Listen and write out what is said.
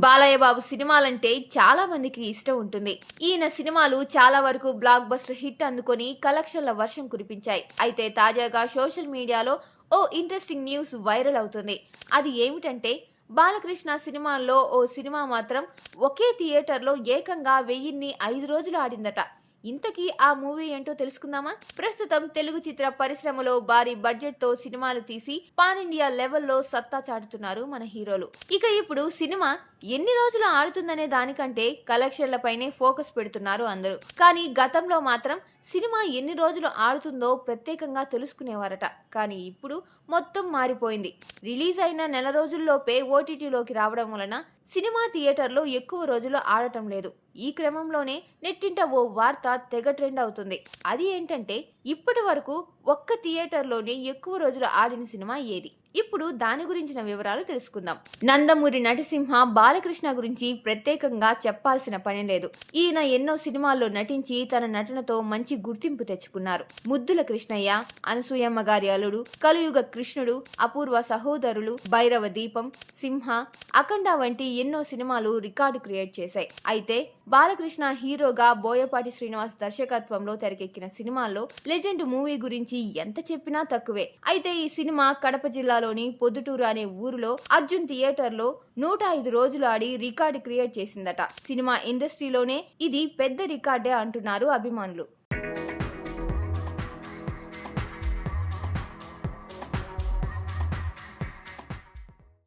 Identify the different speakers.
Speaker 1: బాలయ్య బాబు సినిమాలంటే చాలా మందికి ఇష్టం ఉంటుంది. ఈయన సినిమాలు చాలా వరకు బ్లాక్ బస్టర్ హిట్ అందుకొని కలెక్షన్ల వర్షం కురిపించాయి. అయితే తాజాగా సోషల్ మీడియాలో ఓ ఇంట్రెస్టింగ్ న్యూస్ వైరల్ అవుతుంది. అది ఏమిటంటే బాలకృష్ణ సినిమాల్లో ఓ సినిమా మాత్రం ఒకే థియేటర్లో ఏకంగా వెయ్యిన్ని ఐదు రోజులు ఆడిందట. ఇంతకీ ఆ మూవీ ఏంటో తెలుసుకుందామా? ప్రస్తుతం తెలుగు చిత్ర పరిశ్రమలో భారీ బడ్జెట్తో సినిమాలు తీసి పాన్ ఇండియా లెవెల్లో సత్తా చాటుతున్నారు మన హీరోలు. ఇక ఇప్పుడు సినిమా ఎన్ని రోజులు ఆడుతుందనే దానికంటే కలెక్షన్లపైనే ఫోకస్ పెడుతున్నారు అందరూ. కానీ గతంలో మాత్రం సినిమా ఎన్ని రోజులు ఆడుతుందో ప్రత్యేకంగా తెలుసుకునేవారట. కానీ ఇప్పుడు మొత్తం మారిపోయింది. రిలీజ్ అయిన నెల రోజుల్లోపే ఓటీటీలోకి రావడం వలన సినిమా థియేటర్లో ఎక్కువ రోజులు ఆడటం లేదు. ఈ క్రమంలోనే నెట్టింట ఓ వార్త తెగ ట్రెండ్ అవుతుంది. అది ఏంటంటే ఇప్పటి వరకు ఒక్క థియేటర్లోనే ఎక్కువ రోజులు ఆడిన సినిమా ఏది? ఇప్పుడు దాని గురించిన వివరాలు తెలుసుకుందాం. నందమూరి నటసింహ బాలకృష్ణ గురించి ప్రత్యేకంగా చెప్పాల్సిన పని లేదు. ఈయన ఎన్నో సినిమాల్లో నటించి తన నటనతో మంచి గుర్తింపు తెచ్చుకున్నారు. ముద్దుల కృష్ణయ్య అనసూయమ్మ గారి అల్లుడు కలియుగ కృష్ణుడు అపూర్వ సహోదరులు భైరవ దీపం సింహ అఖండ వంటి ఎన్నో సినిమాలు రికార్డు క్రియేట్ చేశాయి. అయితే బాలకృష్ణ హీరోగా బోయపాటి శ్రీనివాస్ దర్శకత్వంలో తెరకెక్కిన సినిమాల్లో లెజెండ్ మూవీ గురించి ఎంత చెప్పినా తక్కువే. అయితే ఈ సినిమా కడప జిల్లాలోని పొద్దుటూరు అనే ఊరిలో అర్జున్ థియేటర్లో నూట ఐదు రోజులు ఆడి రికార్డు క్రియేట్ చేసిందట. సినిమా ఇండస్ట్రీలోనే ఇది పెద్ద రికార్డే అంటున్నారు అభిమానులు.